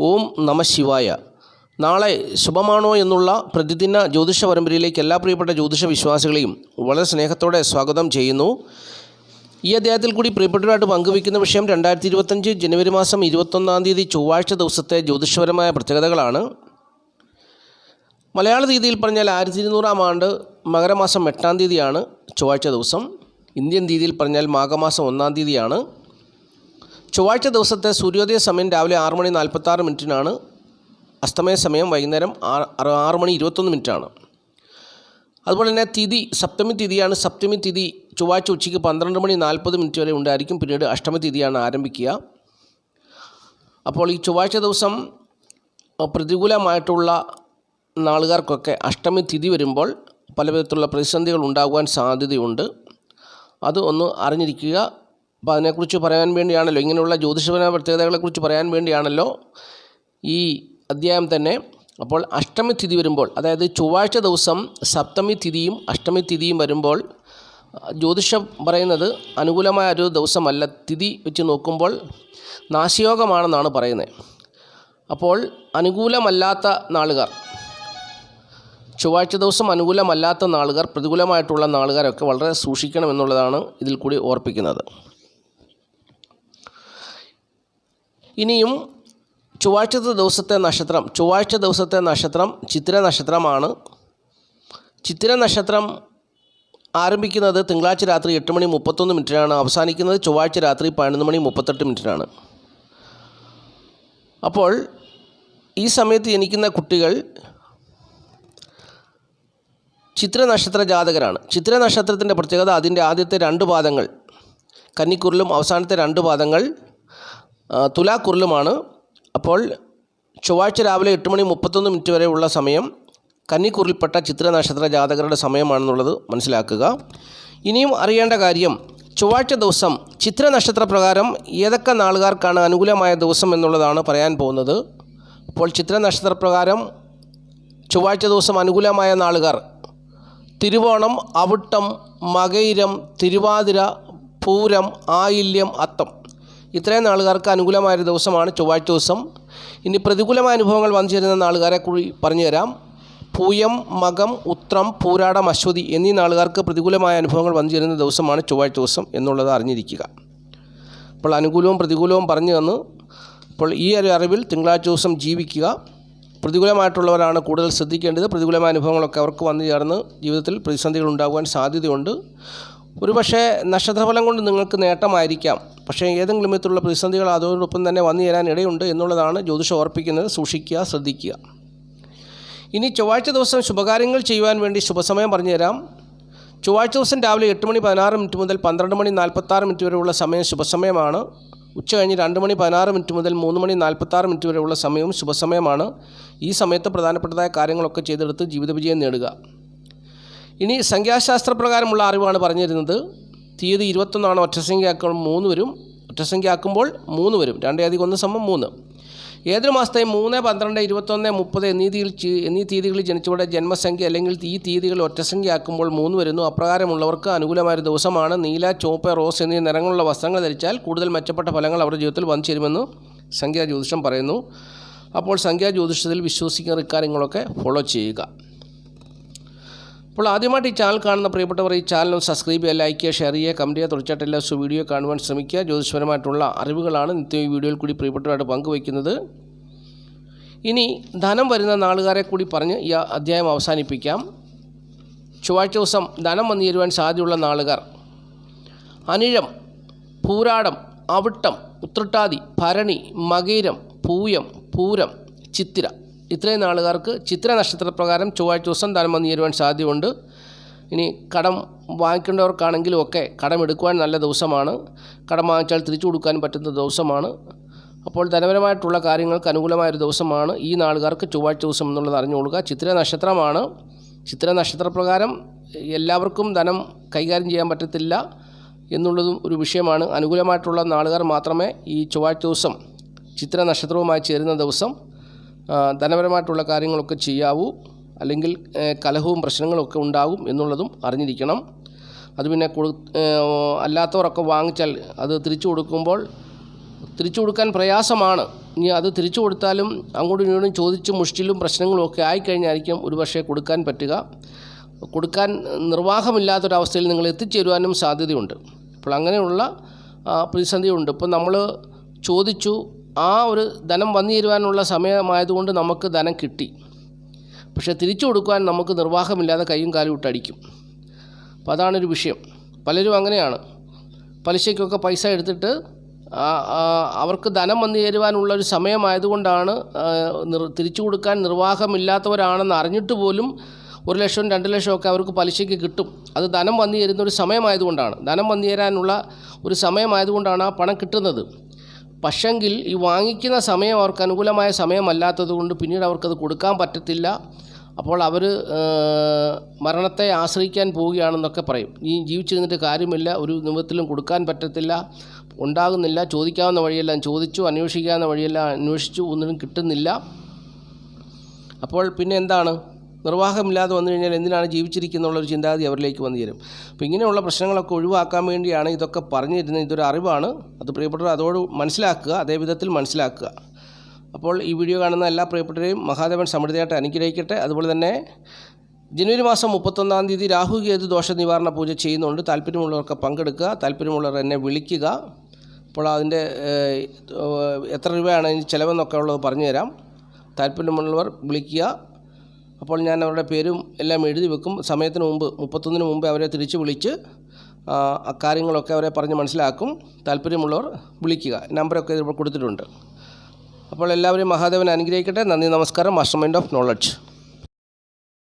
ഓം നമ ശിവായ. നാളെ ശുഭമാണോ എന്നുള്ള പ്രതിദിന ജ്യോതിഷ പരമ്പരയിലേക്ക് എല്ലാ പ്രിയപ്പെട്ട ജ്യോതിഷ വിശ്വാസികളെയും വളരെ സ്നേഹത്തോടെ സ്വാഗതം ചെയ്യുന്നു. ഈ അദ്ദേഹത്തിൽ കൂടി പ്രിയപ്പെട്ടവരായിട്ട് പങ്കുവയ്ക്കുന്ന വിഷയം രണ്ടായിരത്തി ഇരുപത്തഞ്ച് ജനുവരി മാസം ഇരുപത്തൊന്നാം തീയതി ചൊവ്വാഴ്ച ദിവസത്തെ ജ്യോതിഷപരമായ പ്രത്യേകതകളാണ്. മലയാള രീതിയിൽ പറഞ്ഞാൽ ആയിരത്തി ഇരുന്നൂറാം ആണ്ട് മകരമാസം എട്ടാം തീയതിയാണ് ചൊവ്വാഴ്ച ദിവസം. ഇന്ത്യൻ രീതിയിൽ പറഞ്ഞാൽ മാഘമാസം ഒന്നാം തീയതിയാണ്. ചൊവ്വാഴ്ച ദിവസത്തെ സൂര്യോദയ സമയം രാവിലെ ആറ് മണി നാൽപ്പത്തി ആറ് മിനിറ്റിനാണ്. അസ്തമയ സമയം വൈകുന്നേരം ആറ് ആറ് മണി ഇരുപത്തൊന്ന് മിനിറ്റാണ്. അതുപോലെ തന്നെ തിഥി സപ്തമി തിഥിയാണ്. സപ്തമി തിഥി ചൊവ്വാഴ്ച ഉച്ചയ്ക്ക് പന്ത്രണ്ട് മണി നാൽപ്പത് മിനിറ്റ് വരെ ഉണ്ടായിരിക്കും. പിന്നീട് അഷ്ടമി തിഥിയാണ് ആരംഭിക്കുക. അപ്പോൾ ഈ ചൊവ്വാഴ്ച ദിവസം പ്രതികൂലമായിട്ടുള്ള നാളുകാർക്കൊക്കെ അഷ്ടമി തിഥി വരുമ്പോൾ പല വിധത്തിലുള്ള പ്രതിസന്ധികൾ ഉണ്ടാകുവാൻ സാധ്യതയുണ്ട്. അത് ഒന്ന് അറിഞ്ഞിരിക്കുക. അപ്പോൾ അതിനെക്കുറിച്ച് പറയാൻ വേണ്ടിയാണല്ലോ ഇങ്ങനെയുള്ള ജ്യോതിഷപരമായ പ്രത്യേകതകളെക്കുറിച്ച് പറയാൻ വേണ്ടിയാണല്ലോ ഈ അധ്യായം തന്നെ. അപ്പോൾ അഷ്ടമി തിഥി വരുമ്പോൾ അതായത് ചൊവ്വാഴ്ച ദിവസം സപ്തമി തിഥിയും അഷ്ടമി തിഥിയും വരുമ്പോൾ ജ്യോതിഷം പറയുന്നത് അനുകൂലമായ ഒരു ദിവസമല്ല. തിഥി വെച്ച് നോക്കുമ്പോൾ നാശയോഗമാണെന്നാണ് പറയുന്നത്. അപ്പോൾ അനുകൂലമല്ലാത്ത നാളുകാർ ചൊവ്വാഴ്ച ദിവസം അനുകൂലമല്ലാത്ത നാളുകാർ പ്രതികൂലമായിട്ടുള്ള നാളുകാരൊക്കെ വളരെ സൂക്ഷിക്കണമെന്നുള്ളതാണ് ഇതിൽ കൂടി ഓർപ്പിക്കുന്നത്. ഇനിയും ചൊവ്വാഴ്ചത്തെ ദിവസത്തെ നക്ഷത്രം ചൊവ്വാഴ്ച ദിവസത്തെ നക്ഷത്രം ചിത്തിര നക്ഷത്രമാണ്. ചിത്തിര നക്ഷത്രം ആരംഭിക്കുന്നത് തിങ്കളാഴ്ച രാത്രി എട്ട് മണി മുപ്പത്തൊന്ന് മിനിറ്റിനാണ്. അവസാനിക്കുന്നത് ചൊവ്വാഴ്ച രാത്രി പതിനൊന്ന് മണി മുപ്പത്തെട്ട് മിനിറ്റിനാണ്. അപ്പോൾ ഈ സമയത്ത് ജനിക്കുന്ന കുട്ടികൾ ചിത്ര നക്ഷത്ര ജാതകരാണ്. ചിത്ര നക്ഷത്രത്തിന്റെ പ്രത്യേകത അതിന്റെ ആദ്യത്തെ രണ്ട് പാദങ്ങൾ കന്നിക്കുരലും അവസാനത്തെ രണ്ട് പാദങ്ങൾ തുലാക്കുറിലുമാണ്. അപ്പോൾ ചൊവ്വാഴ്ച രാവിലെ എട്ട് മണി മുപ്പത്തൊന്ന് മിനിറ്റ് വരെയുള്ള സമയം കന്നിക്കുറിൽപ്പെട്ട ചിത്ര നക്ഷത്ര ജാതകരുടെ സമയമാണെന്നുള്ളത് മനസ്സിലാക്കുക. ഇനിയും അറിയേണ്ട കാര്യം ചൊവ്വാഴ്ച ദിവസം ചിത്ര നക്ഷത്ര പ്രകാരം ഏതൊക്കെ നാളുകാർക്കാണ് അനുകൂലമായ ദിവസം എന്നുള്ളതാണ് പറയാൻ പോകുന്നത്. അപ്പോൾ ചിത്ര നക്ഷത്ര പ്രകാരം ചൊവ്വാഴ്ച ദിവസം അനുകൂലമായ നാളുകാർ തിരുവോണം അവിട്ടം മകയിരം തിരുവാതിര പൂരം ആയില്യം അത്തം. ഇത്രയും നാളുകാർക്ക് അനുകൂലമായ ഒരു ദിവസമാണ് ചൊവ്വാഴ്ച ദിവസം. ഇനി പ്രതികൂലമായ അനുഭവങ്ങൾ വന്നു ചേരുന്ന നാളുകാരെ കൂടി പറഞ്ഞു തരാം പൂയം മകം ഉത്രം പൂരാടം അശ്വതി എന്നീ നാളുകാർക്ക് പ്രതികൂലമായ അനുഭവങ്ങൾ വന്നു ചേരുന്ന ദിവസമാണ് ചൊവ്വാഴ്ച ദിവസം എന്നുള്ളത് അറിഞ്ഞിരിക്കുക. അപ്പോൾ അനുകൂലവും പ്രതികൂലവും പറഞ്ഞു തന്ന്. അപ്പോൾ ഈ ഒരു അറിവിൽ തിങ്കളാഴ്ച ദിവസം ജീവിക്കുക. പ്രതികൂലമായിട്ടുള്ളവരാണ് കൂടുതൽ ശ്രദ്ധിക്കേണ്ടത്. പ്രതികൂലമായ അനുഭവങ്ങളൊക്കെ അവർക്ക് വന്നു ചേർന്ന് ജീവിതത്തിൽ പ്രതിസന്ധികൾ ഉണ്ടാകുവാൻ സാധ്യതയുണ്ട്. ഒരുപക്ഷേ നക്ഷത്രഫലം കൊണ്ട് നിങ്ങൾക്ക് നേട്ടമായിരിക്കാം. പക്ഷേ ഏതെങ്കിലും വിധത്തിലുള്ള പ്രതിസന്ധികൾ അതോടൊപ്പം തന്നെ വന്നു ചേരാൻ ഇടയുണ്ട് എന്നുള്ളതാണ് ജ്യോതിഷം ഓർപ്പിക്കുന്നത്. സൂക്ഷിക്കുക ശ്രദ്ധിക്കുക. ഇനി ചൊവ്വാഴ്ച ദിവസം ശുഭകാര്യങ്ങൾ ചെയ്യുവാൻ വേണ്ടി ശുഭസമയം പറഞ്ഞുതരാം ചൊവ്വാഴ്ച ദിവസം രാവിലെ എട്ട് മണി പതിനാറ് മിനിറ്റ് മുതൽ പന്ത്രണ്ട് മണി നാൽപ്പത്താറ് മിനിറ്റ് വരെയുള്ള സമയം ശുഭസമയമാണ്. ഉച്ച കഴിഞ്ഞ് രണ്ട് മണി പതിനാറ് മിനിറ്റ് മുതൽ മൂന്ന് മണി നാൽപ്പത്താറ് മിനിറ്റ് വരെയുള്ള സമയവും ശുഭസമയമാണ്. ഈ സമയത്ത് പ്രധാനപ്പെട്ടതായ കാര്യങ്ങളൊക്കെ ചെയ്തെടുത്ത് ജീവിത വിജയം നേടുക. ഇനി സംഖ്യാശാസ്ത്രപ്രകാരമുള്ള അറിവാണ് പറഞ്ഞിരുന്നത്. തീയതി ഇരുപത്തൊന്നാണ് ഒറ്റസംഖ്യ ആക്കുമ്പോൾ മൂന്ന് വരും. ഒറ്റസംഖ്യ ആക്കുമ്പോൾ മൂന്ന് വരും. രണ്ടേ അധികം ഒന്ന് സമം മൂന്ന്. ഏതൊരു മാസത്തെയും മൂന്ന് പന്ത്രണ്ട് ഇരുപത്തൊന്ന് മുപ്പത് എന്നീ തീയതി എന്നീ തീയതികളിൽ ജനിച്ചവരുടെ ജന്മസംഖ്യ അല്ലെങ്കിൽ ഈ തീയതികൾ ഒറ്റസംഖ്യ ആക്കുമ്പോൾ മൂന്ന് വരുന്നു. അപ്രകാരമുള്ളവർക്ക് അനുകൂലമായ ദിവസമാണ്. നീല ചുവപ്പ് റോസ് എന്നീ നിറങ്ങളുള്ള വസ്ത്രങ്ങൾ ധരിച്ചാൽ കൂടുതൽ മെച്ചപ്പെട്ട ഫലങ്ങൾ അവരുടെ ജീവിതത്തിൽ വന്നു ചേരുമെന്ന് സംഖ്യാ ജ്യോതിഷം പറയുന്നു. അപ്പോൾ സംഖ്യാ ജ്യോതിഷത്തിൽ വിശ്വസിക്കുന്ന ഇക്കാര്യങ്ങളൊക്കെ ഫോളോ ചെയ്യുക. അപ്പോൾ ആദ്യമായിട്ട് ഈ ചാനൽ കാണുന്ന പ്രിയപ്പെട്ടവർ ഈ ചാനൽ സബ്സ്ക്രൈബ് ചെയ്യുക ലൈക്ക് ചെയ്യുക ഷെയർ ചെയ്യുക കമന്റ് ചെയ്യുക. തുടർച്ചയായിട്ട് എല്ലാ ദിവസവും വീഡിയോ കാണുവാൻ ശ്രമിക്കുക. ജ്യോതിഷപരമായിട്ടുള്ള അറിവുകളാണ് നിത്യം ഈ വീഡിയോയിൽ കൂടി പ്രിയപ്പെട്ടവരായിട്ട് പങ്കുവയ്ക്കുന്നത്. ഇനി ധനം വരുന്ന നാളുകാരെ കൂടി പറഞ്ഞ് ഈ അധ്യായം അവസാനിപ്പിക്കാം. ചൊവ്വാഴ്ച ദിവസം ധനം വന്നു ചേരുവാൻ സാധ്യതയുള്ള നാളുകാർ. അനിഴം പൂരാടം അവിട്ടം ഉത്രട്ടാതി ഭരണി മകീരം പൂയം പൂരം ചിത്തിര. ഇത്രയും നാളുകാർക്ക് ചിത്ര നക്ഷത്രപ്രകാരം ചൊവ്വാഴ്ച ദിവസം ധനം വന്നു ചേരുവാൻ സാധ്യതയുണ്ട്. ഇനി കടം വാങ്ങിക്കേണ്ടവർക്കാണെങ്കിലും ഒക്കെ കടം എടുക്കുവാൻ നല്ല ദിവസമാണ്. കടം വാങ്ങിച്ചാൽ തിരിച്ചു കൊടുക്കാൻ പറ്റുന്ന ദിവസമാണ്. അപ്പോൾ ധനപരമായിട്ടുള്ള കാര്യങ്ങൾക്ക് അനുകൂലമായൊരു ദിവസമാണ് ഈ നാളുകാർക്ക് ചൊവ്വാഴ്ച ദിവസം എന്നുള്ളത് അറിഞ്ഞുകൊള്ളുക. ചിത്ര നക്ഷത്രമാണ്. ചിത്ര നക്ഷത്രപ്രകാരം എല്ലാവർക്കും ധനം കൈകാര്യം ചെയ്യാൻ പറ്റത്തില്ല എന്നുള്ളതും ഒരു വിഷയമാണ്. അനുകൂലമായിട്ടുള്ള നാളുകാർ മാത്രമേ ഈ ചൊവ്വാഴ്ച ദിവസം ചിത്ര നക്ഷത്രവുമായി ചേരുന്ന ദിവസം ധനപരമായിട്ടുള്ള കാര്യങ്ങളൊക്കെ ചെയ്യാവൂ അല്ലെങ്കിൽ കലഹവും പ്രശ്നങ്ങളൊക്കെ ഉണ്ടാകും എന്നുള്ളതും അറിഞ്ഞിരിക്കണം. അത് പിന്നെ കൊടു അല്ലാത്തവരൊക്കെ വാങ്ങിച്ചാൽ അത് തിരിച്ചു കൊടുക്കുമ്പോൾ തിരിച്ചു കൊടുക്കാൻ പ്രയാസമാണ്. ഇനി അത് തിരിച്ചു കൊടുത്താലും അങ്ങോട്ടും ഇങ്ങോട്ടും ചോദിച്ച് മുഷ്ടിലും പ്രശ്നങ്ങളും ഒക്കെ ആയിക്കഴിഞ്ഞായിരിക്കും ഒരുപക്ഷെ കൊടുക്കാൻ പറ്റുക. കൊടുക്കാൻ നിർവാഹമില്ലാത്തൊരവസ്ഥയിൽ നിങ്ങൾ എത്തിച്ചേരുവാനും സാധ്യതയുണ്ട്. അപ്പോൾ അങ്ങനെയുള്ള പ്രതിസന്ധിയുണ്ട്. ഇപ്പം നമ്മൾ ചോദിച്ചു ആ ഒരു ധനം വന്നു ചേരുവാനുള്ള സമയമായതുകൊണ്ട് നമുക്ക് ധനം കിട്ടി. പക്ഷേ തിരിച്ചു കൊടുക്കുവാൻ നമുക്ക് നിർവാഹമില്ലാതെ കൈയും കാലും ഇട്ടടിക്കും അപ്പോൾ അതാണൊരു വിഷയം. പലരും അങ്ങനെയാണ്. പലിശയ്ക്കൊക്കെ പൈസ എടുത്തിട്ട് അവർക്ക് ധനം വന്നു ചേരുവാനുള്ള ഒരു സമയമായതുകൊണ്ടാണ് തിരിച്ചു കൊടുക്കാൻ നിർവാഹമില്ലാത്തവരാണെന്ന് അറിഞ്ഞിട്ട് പോലും ഒരു ലക്ഷം രണ്ട് ലക്ഷമൊക്കെ അവർക്ക് പലിശയ്ക്ക് കിട്ടും. അത് ധനം വന്നു ചേരുന്ന ഒരു സമയമായതുകൊണ്ടാണ്. ധനം വന്നു ചേരാനുള്ള ഒരു സമയമായതുകൊണ്ടാണ് ആ പണം കിട്ടുന്നത്. പക്ഷെങ്കിൽ ഈ വാങ്ങിക്കുന്ന സമയം അവർക്ക് അനുകൂലമായ സമയമല്ലാത്തത് കൊണ്ട് പിന്നീട് അവർക്കത് കൊടുക്കാൻ പറ്റത്തില്ല. അപ്പോൾ അവർ മരണത്തെ ആശ്രയിക്കാൻ പോവുകയാണെന്നൊക്കെ പറയും. ഈ ജീവിച്ചിരുന്നിട്ട് കാര്യമില്ല ഒരു നിമിഷത്തിലും കൊടുക്കാൻ പറ്റത്തില്ല ഉണ്ടാകുന്നില്ല ചോദിക്കാവുന്ന വഴിയെല്ലാം ചോദിച്ചു അന്വേഷിക്കാവുന്ന വഴിയെല്ലാം അന്വേഷിച്ചു ഒന്നിനും കിട്ടുന്നില്ല. അപ്പോൾ പിന്നെ എന്താണ്? നിർവാഹമില്ലാതെ വന്നു കഴിഞ്ഞാൽ എന്തിനാണ് ജീവിച്ചിരിക്കുന്നുള്ളൊരു ചിന്താഗതി അവരിലേക്ക് വന്നു ചേരും. അപ്പോൾ ഇങ്ങനെയുള്ള പ്രശ്നങ്ങളൊക്കെ ഒഴിവാക്കാൻ വേണ്ടിയാണ് ഇതൊക്കെ പറഞ്ഞു തരുന്നത് ഇതൊരു അറിവാണ്. അത് പ്രിയപ്പെട്ടവർ അതോട് മനസ്സിലാക്കുക അതേവിധത്തിൽ മനസ്സിലാക്കുക. അപ്പോൾ ഈ വീഡിയോ കാണുന്ന എല്ലാ പ്രിയപ്പെട്ടവരെയും മഹാദേവൻ സമൃദ്ധിയായിട്ട് അനുഗ്രഹിക്കട്ടെ. അതുപോലെ തന്നെ ജനുവരി മാസം മുപ്പത്തൊന്നാം തീയതി രാഹു കേതു ദോഷ നിവാരണ പൂജ ചെയ്യുന്നുണ്ട്. താല്പര്യമുള്ളവർക്ക് പങ്കെടുക്കുക. താല്പര്യമുള്ളവർ എന്നെ വിളിക്കുക. അപ്പോൾ അതിന്റെ എത്ര രൂപയാണ് അതിന് ചിലവെന്നൊക്കെ ഉള്ളത് പറഞ്ഞുതരാം. താല്പര്യമുള്ളവർ വിളിക്കുക. അപ്പോൾ ഞാൻ അവരുടെ പേരും എല്ലാം എഴുതി വെക്കും. സമയത്തിന് മുമ്പ് മുപ്പത്തൊന്നിന് മുമ്പ് അവരെ തിരിച്ച് വിളിച്ച് അക്കാര്യങ്ങളൊക്കെ അവരെ പറഞ്ഞ് മനസ്സിലാക്കും. താല്പര്യമുള്ളവർ വിളിക്കുക. നമ്പറൊക്കെ ഇതിപ്പോൾ കൊടുത്തിട്ടുണ്ട്. അപ്പോൾ എല്ലാവരെയും മഹാദേവൻ അനുഗ്രഹിക്കട്ടെ. നന്ദി നമസ്കാരം. Master mind of knowledge.